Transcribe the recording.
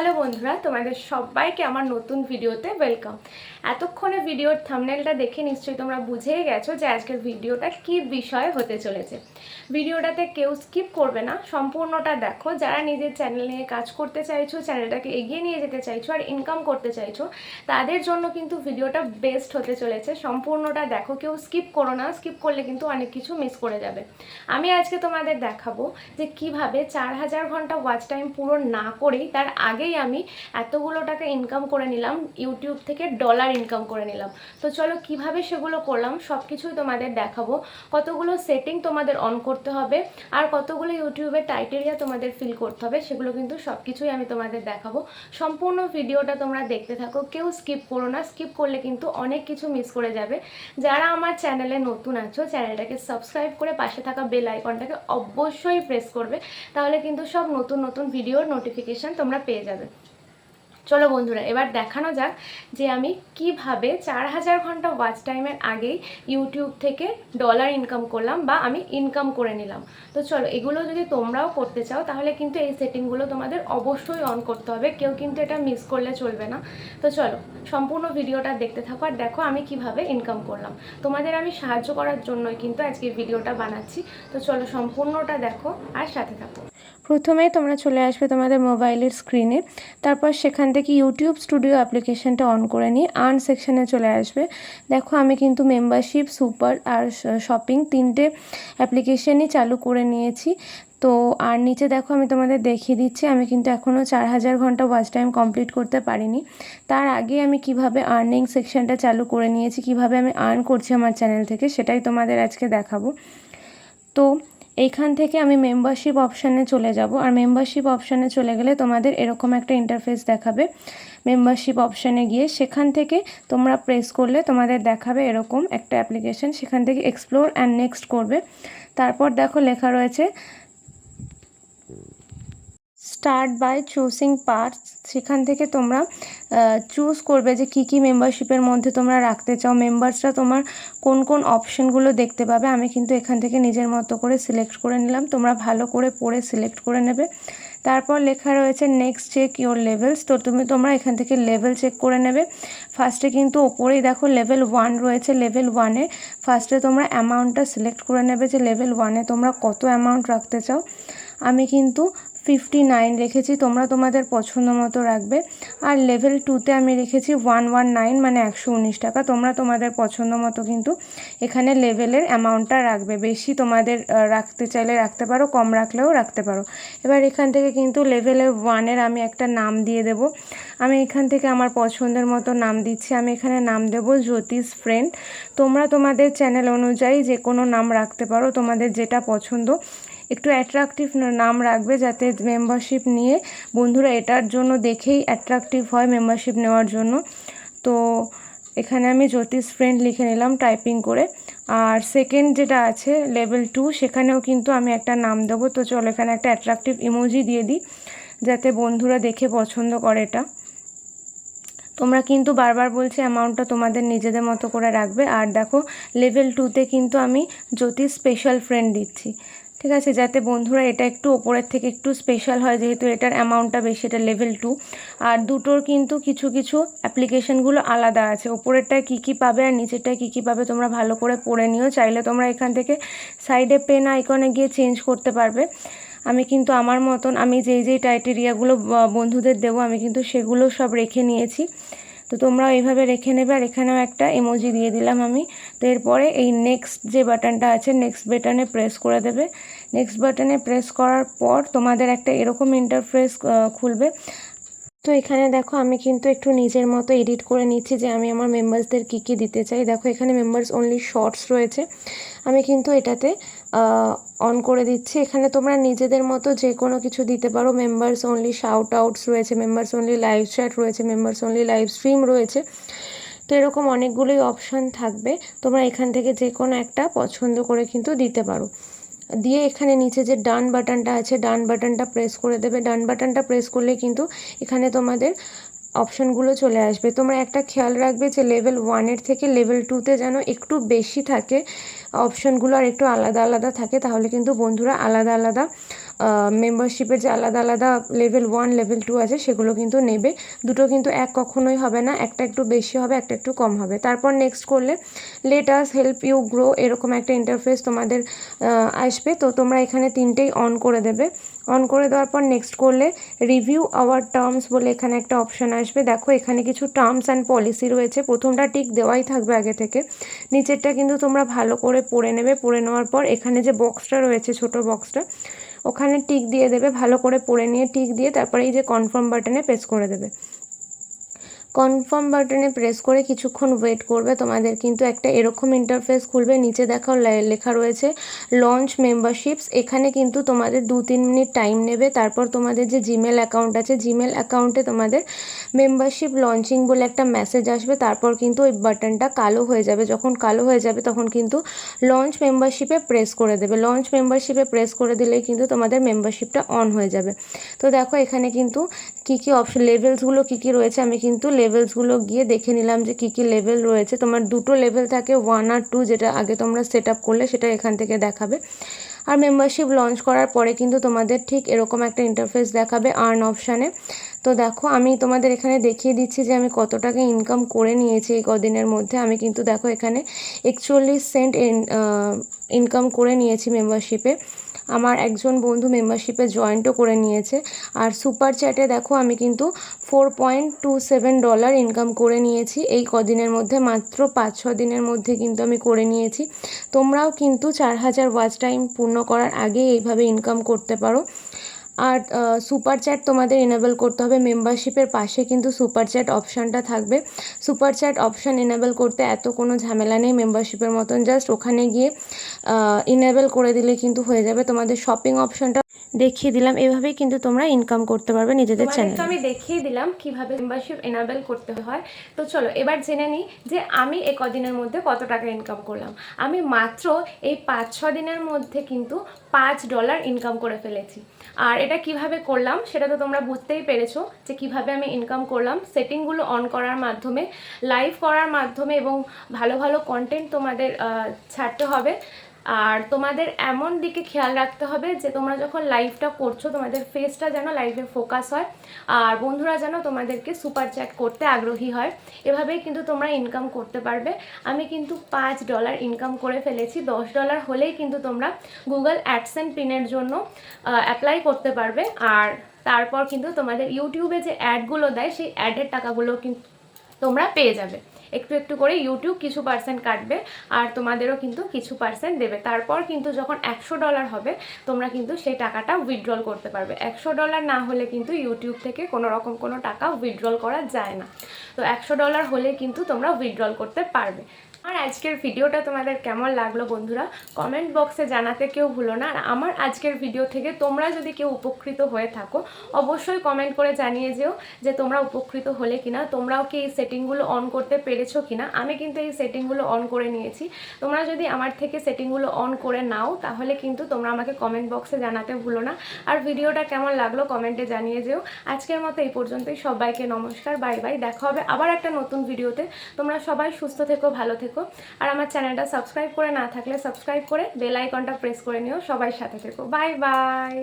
Hello বন্ধুরা, তোমাদের সবাইকে আমার নতুন ভিডিওতে ওয়েলকাম এতক্ষণে ভিডিওর থামনেলটা দেখে নিশ্চয়ই তোমরা বুঝেই গেছো যে আজকের ভিডিওটা কি বিষয় হতে চলেছে। ভিডিওটাতে কেউ স্কিপ করবে না, সম্পূর্ণটা দেখো। যারা নিজের চ্যানেল নিয়ে কাজ করতে চাইছো চ্যানেলটাকে এগিয়ে নিয়ে যেতে চাইছো আর ইনকাম করতে চাইছো, তাদের জন্য কিন্তু ভিডিওটা বেস্ট হতে চলেছে। সম্পূর্ণটা দেখো, কেউ স্কিপ করো না স্কিপ করলে কিন্তু অনেক কিছু মিস করে যাবে। আমি আজকে তোমাদের দেখাবো যে কীভাবে চার হাজার ঘণ্টা ওয়াচ টাইম পুরো না করেই, তার আগেই আমি এতগুলো টাকা ইনকাম করে নিলাম ইউটিউব থেকে ডলার ইনকাম করে নিলাম। তো চলো কীভাবে সেগুলো করলাম সব কিছুই তোমাদের দেখাবো। কতগুলো সেটিং তোমাদের অন করতে হবে আর কতগুলো ইউটিউবের টাইটেরিয়া তোমাদের ফিল করতে হবে, সেগুলো কিন্তু সব কিছুই আমি তোমাদের দেখাবো। সম্পূর্ণ ভিডিওটা তোমরা দেখতে থাকো, কেউ স্কিপ করো না স্কিপ করলে কিন্তু অনেক কিছু মিস করে যাবে। যারা আমার চ্যানেলে নতুন আছো চ্যানেলটাকে সাবস্ক্রাইব করে পাশে থাকা বেল আইকনটাকে অবশ্যই প্রেস করবে, তাহলে কিন্তু সব নতুন নতুন ভিডিওর নোটিফিকেশান তোমরা পেয়ে যাবে। চলো বন্ধুরা, এবার দেখানো যাক যে আমি কীভাবে চার হাজার ঘণ্টা ওয়াচ টাইমের আগেই ইউটিউব থেকে ডলার ইনকাম করলাম বা আমি ইনকাম করে নিলাম। তো চলো, এগুলো যদি তোমরাও করতে চাও, তাহলে কিন্তু এই সেটিংগুলো তোমাদের অবশ্যই অন করতে হবে। কেউ কিন্তু এটা মিস করলে চলবে না। তো চলো সম্পূর্ণ ভিডিওটা দেখতে থাকো আর দেখো আমি কীভাবে ইনকাম করলাম। তোমাদের আমি সাহায্য করার জন্যই কিন্তু আজকে ভিডিওটা বানাচ্ছি। তো চলো সম্পূর্ণটা দেখো আর সাথে থাকো। প্রথমে তোমরা চলে আসবে তোমাদের মোবাইলের স্ক্রিনে তারপর সেখান থেকে ইউটিউব স্টুডিও অ্যাপ্লিকেশনটা অন করে নিয়ে আর্ন সেকশানে চলে আসবে। দেখো আমি কিন্তু মেম্বারশিপ সুপার আর শপিং তিনটে অ্যাপ্লিকেশনই চালু করে নিয়েছি। তো আর নিচে দেখো আমি তোমাদের দেখিয়ে দিচ্ছি, আমি কিন্তু এখনও চার হাজার ঘণ্টা ওয়াচ টাইম কমপ্লিট করতে পারিনি। তার আগে আমি কীভাবে আর্নিং সেকশনটা চালু করে নিয়েছি, কীভাবে আমি আর্ন করছি আমার চ্যানেল থেকে, সেটাই তোমাদের আজকে দেখাবো। তো এইখান থেকে আমি মেম্বারশিপ অপশানে চলে যাব, আর মেম্বারশিপ অপশানে চলে গেলে তোমাদের এরকম একটা ইন্টারফেস দেখাবে। মেম্বারশিপ অপশানে গিয়ে সেখান থেকে তোমরা প্রেস করলে তোমাদের দেখাবে এরকম একটা অ্যাপ্লিকেশন সেখান থেকে এক্সপ্লোর অ্যান্ড নেক্সট করবে। তারপর দেখো লেখা রয়েছে স্টার্ট বাই চুজিং পার্টস সেখান থেকে তোমরা চুজ করবে যে কী কী মেম্বারশিপের মধ্যে তোমরা রাখতে চাও। মেম্বার্সরা তোমার কোন কোন অপশনগুলো দেখতে পাবে। আমি কিন্তু এখান থেকে নিজের মতো করে সিলেক্ট করে নিলাম। তোমরা ভালো করে পড়ে সিলেক্ট করে নেবে। তারপর লেখা রয়েছে নেক্সট চেক ইওর লেভেলস তো তুমি তোমরা এখান থেকে লেভেল চেক করে নেবে। ফার্স্টে কিন্তু ওপরেই দেখো লেভেল ওয়ান রয়েছে। লেভেল ওয়ানে ফার্স্টে তোমরা অ্যামাউন্টটা সিলেক্ট করে নেবে যে লেভেল ওয়ানে তোমরা কত অ্যামাউন্ট রাখতে চাও। আমি কিন্তু ফিফটি নাইন রেখেছি, তোমরা তোমাদের পছন্দ মতো রাখবে। আর লেভেল টুতে আমি রেখেছি ওয়ান ওয়ান নাইন মানে একশো উনিশ টাকা। তোমরা তোমাদের পছন্দ মতো কিন্তু এখানে লেভেলের অ্যামাউন্টটা রাখবে। বেশি তোমাদের রাখতে চাইলে রাখতে পারো, কম রাখলেও রাখতে পারো। এবার এখান থেকে কিন্তু লেভেলের ওয়ানের আমি একটা নাম দিয়ে দেব। আমি এখান থেকে আমার পছন্দের মতো নাম দিচ্ছি। আমি এখানে নাম দেব জ্যোতিষ ফ্রেন্ড তোমরা তোমাদের চ্যানেল অনুযায়ী যে কোনো নাম রাখতে পারো, তোমাদের যেটা পছন্দ একটু অ্যাট্রাকটিভ নাম রাখবে যাতে মেম্বারশিপ নিয়ে বন্ধুরা এটার জন্য দেখেই অ্যাট্রাকটিভ হয় মেম্বারশিপ নেওয়ার জন্য। তো এখানে আমি জ্যোতিষ ফ্রেন্ড লিখে নিলাম টাইপিং করে। আর সেকেন্ড যেটা আছে লেভেল টু সেখানেও কিন্তু আমি একটা নাম দেবো। তো চলো এখানে একটা অ্যাট্রাকটিভ ইমোজি দিয়ে দিই, যাতে বন্ধুরা দেখে পছন্দ করে এটা। তোমরা কিন্তু বারবার বলছি অ্যামাউন্টটা তোমাদের নিজেদের মতো করে রাখবে। আর দেখো লেভেল টুতে কিন্তু আমি জ্যোতিষ স্পেশাল ফ্রেন্ড দিচ্ছি। ঠিক আছে, যাতে বন্ধুরা এটা একটু ওপরের থেকে একটু স্পেশাল হয়, যেহেতু এটার অ্যামাউন্টটা বেশি, এটা লেভেল টু আর দুটোর কিন্তু কিছু কিছু অ্যাপ্লিকেশনগুলো আলাদা আছে। ওপরেরটায় কী কী পাবে আর নিচেরটায় কী কী পাবে তোমরা ভালো করে পড়ে নিও। চাইলে তোমরা এখান থেকে সাইডে পেন আইকনে গিয়ে চেঞ্জ করতে পারবে। আমি কিন্তু আমার মতন, আমি যেই যেই টাইটেরিয়াগুলো বন্ধুদের দেবো, আমি কিন্তু সেগুলো সব রেখে নিয়েছি। তো তোমরা এইভাবে রেখে নেবে, আর এখানেও একটা ইমোজি দিয়ে দিলাম আমি। তো এরপরে এই নেক্সট যে বাটনটা আছে নেক্সট বাটনে প্রেস করে দেবে। নেক্সট বাটনে প্রেস করার পর তোমাদের একটা এরকম ইন্টারফেস খুলবে। তো এখানে দেখো আমি কিন্তু একটু নিজের মতো এডিট করে নিচ্ছি যে আমি আমার মেম্বার্সদের কী কী দিতে চাই। দেখো এখানে মেম্বার্স অনলি শর্টস রয়েছে। আমি কিন্তু এটাতে অন করে দিচ্ছি। এখানে তোমরা নিজেদের মতো যে কোনো কিছু দিতে পারো। মেম্বার্স অনলি শাউট আউটস রয়েছে মেম্বার্স অনলি লাইভ চ্যাট রয়েছে মেম্বার্স অনলি লাইভ স্ট্রিম রয়েছে। তো এরকম অনেকগুলোই অপশান থাকবে। তোমরা এখান থেকে যে কোনো একটা পছন্দ করে কিন্তু দিতে পারো। দিয়ে এখানে নিচে যে ডান বাটনটা আছে, ডান বাটনটা প্রেস করে দেবে। ডান বাটনটা প্রেস করলে কিন্তু এখানে তোমাদের অপশানগুলো চলে আসবে। তোমরা একটা খেয়াল রাখবে যে লেভেল ওয়ানের থেকে লেভেল টুতে যেন একটু বেশি থাকে অপশানগুলো আর একটু আলাদা আলাদা থাকে, তাহলে কিন্তু বন্ধুরা আলাদা আলাদা মেম্বারশিপের যে আলাদা আলাদা লেভেল ওয়ান লেভেল টু আছে, সেগুলো কিন্তু নেবে। দুটো কিন্তু এক কখনোই হবে না। একটা একটু বেশি হবে, একটা একটু কম হবে। তারপর নেক্সট করলে লেটাস হেল্প ইউ গ্রো এরকম একটা ইন্টারফেস তোমাদের আসবে। তো তোমরা এখানে তিনটেই অন করে দেবে। অন করে দেওয়ার পর নেক্সট করলে রিভিউ আওয়ার টার্মস বলে এখানে একটা অপশান আসবে। দেখো, এখানে কিছু টার্মস অ্যান্ড পলিসি রয়েছে। প্রথমটা টিক দেওয়াই থাকবে আগে থেকে। নিচেরটা কিন্তু তোমরা ভালো করে পড়ে নেবে। পড়ে নেওয়ার পর এখানে যে বক্সটা রয়েছে, ছোট বক্সটা ওখানে টিক দিয়ে দেবে, ভালো করে পড়ে নিয়ে টিক দিয়ে তারপরে এই যে কনফার্ম বাটনে প্রেস করে দেবে। কনফার্ম বাটনে প্রেস করে কিছুক্ষণ ওয়েট করবে। তোমাদের কিন্তু একটা এরকম ইন্টারফেস খুলবে। নিচে দেখো লে- লেখা রয়েছে লঞ্চ মেম্বারশিপস এখানে কিন্তু তোমাদের দু তিন মিনিট টাইম নেবে। তারপর তোমাদের যে জিমেল অ্যাকাউন্ট আছে জিমেল অ্যাকাউন্টে তোমাদের মেম্বারশিপ লঞ্চিং বলে একটা মেসেজ আসবে। তারপর কিন্তু ওই বাটনটা কালো হয়ে যাবে। যখন কালো হয়ে যাবে, তখন কিন্তু লঞ্চ মেম্বারশিপে প্রেস করে দেবে। লঞ্চ মেম্বারশিপে প্রেস করে দিলেই কিন্তু তোমাদের মেম্বারশিপটা অন হয়ে যাবে। তো দেখো, এখানে কিন্তু কী কী অপশন লেভেলসগুলো কী কী রয়েছে? আমি কিন্তু লেভেলসগুলো গিয়ে দেখে নিলাম যে কী কী লেভেল রয়েছে। তোমার দুটো লেভেল থাকে ওয়ান আর টু যেটা আগে তোমরা সেট আপ করলে সেটা এখান থেকে দেখাবে। আর মেম্বারশিপ লঞ্চ করার পরে কিন্তু তোমাদের ঠিক এরকম একটা ইন্টারফেস দেখাবে আর্ন অপশানে তো দেখো, আমি তোমাদের এখানে দেখিয়ে দিচ্ছি যে আমি কত টাকা ইনকাম করে নিয়েছি এই কদিনের মধ্যে। আমি কিন্তু দেখো এখানে একচল্লিশ সেন্ট ইনকাম করে নিয়েছি মেম্বারশিপে আমার একজন বন্ধু মেম্বারশিপে জয়েন্টও করে নিয়েছে। আর সুপার চ্যাটে দেখো আমি কিন্তু four point two seven dollar income করে নিয়েছি। এই কদিনের মধ্যে মাত্র পাঁচ ছ দিনের মধ্যে কিন্তু আমি করে নিয়েছি। তোমরাও কিন্তু চার হাজার ওয়াচ টাইম পূর্ণ করার আগে এইভাবে ইনকাম করতে পারো। আর সুপার চ্যাট তোমাদের এনেবল করতে হবে। মেম্বারশিপের পাশে কিন্তু সুপার চ্যাট অপশানটা থাকবে। সুপার চ্যাট অপশান এনেবল করতে এত কোনো ঝামেলা নেই মেম্বারশিপের মতন। জাস্ট ওখানে গিয়ে এনেবল করে দিলে কিন্তু হয়ে যাবে। তোমাদের শপিং অপশানটা দেখিয়ে দিলাম। এভাবেই কিন্তু তোমরা ইনকাম করতে পারবে নিজেদের চ্যানেলে তো আমি দেখিয়ে দিলাম কীভাবে মেম্বারশিপ এনাবেল করতে হয়। তো চলো এবার জেনে নিই যে আমি এ কদিনের মধ্যে কত টাকা ইনকাম করলাম। আমি মাত্র এই পাঁচ ছ দিনের মধ্যে কিন্তু পাঁচ ডলার ইনকাম করে ফেলেছি। আর এটা কীভাবে করলাম সেটা তো তোমরা বুঝতেই পেরেছ যে কীভাবে আমি ইনকাম করলাম। সেটিংগুলো অন করার মাধ্যমে লাইভ করার মাধ্যমে এবং ভালো ভালো কন্টেন্ট তোমাদের ছাড়তে হবে। আর তোমাদের এমন দিকে খেয়াল রাখতে হবে যে তোমরা যখন লাইভটা করছ, তোমাদের ফেসটা যেন লাইভে ফোকাস হয় আর বন্ধুরা যেন তোমাদেরকে সুপার চ্যাট করতে আগ্রহী হয়। এভাবেই কিন্তু তোমরা ইনকাম করতে পারবে। আমি কিন্তু পাঁচ ডলার ইনকাম করে ফেলেছি। দশ ডলার হলেই কিন্তু তোমরা গুগল অ্যাডসেন্ট পিনের জন্য অ্যাপ্লাই করতে পারবে। আর তারপর কিন্তু তোমাদের ইউটিউবে যে অ্যাডগুলো দেয়, সেই অ্যাডের টাকাগুলো কিন্তু তোমরা পেয়ে যাবে। একটু একটু করে ইউটিউব কিছু পার্সেন্ট কাটবে আর তোমাদেরও কিন্তু কিছু পার্সেন্ট দেবে। তারপর কিন্তু যখন একশো ডলার হবে, তোমরা কিন্তু সেই টাকাটা উইথড্রল করতে পারবে। একশো ডলার না হলে কিন্তু ইউটিউব থেকে কোনো রকম কোনো টাকা উইথড্রল করা যায় না। তো একশো ডলার হলে কিন্তু তোমরা উইথড্রল করতে পারবে। আর আজকের ভিডিওটা তোমাদের কেমন লাগল বন্ধুরা? কমেন্ট বক্সে জানাতে কেউ ভুলো না। আর আমার আজকের ভিডিও থেকে তোমরা যদি কেউ উপকৃত হয়ে থাকো, অবশ্যই কমেন্ট করে জানিয়ে যেও যে তোমরা উপকৃত হলে কিনা, তোমরাও কি এই সেটিংগুলো অন করতে পেরেছ কিনা? আমি কিন্তু এই সেটিংগুলো অন করে নিয়েছি। তোমরা যদি আমার থেকে সেটিংগুলো অন করে নাও, তাহলে কিন্তু তোমরা আমাকে কমেন্ট বক্সে জানাতে ভুলো না। আর ভিডিওটা কেমন লাগল কমেন্টে জানিয়ে যেও। আজকের মতো এই পর্যন্তই। সবাইকে নমস্কার বাই বাই দেখা হবে আবার একটা নতুন ভিডিওতে তোমরা সবাই সুস্থ থেকো, ভালো থেকো। আর আমার চ্যানেলটা সাবস্ক্রাইব করে না থাকলে সাবস্ক্রাইব করে বেল আইকনটা প্রেস করে নিও। সবাই সাথে থেকো। Bye bye.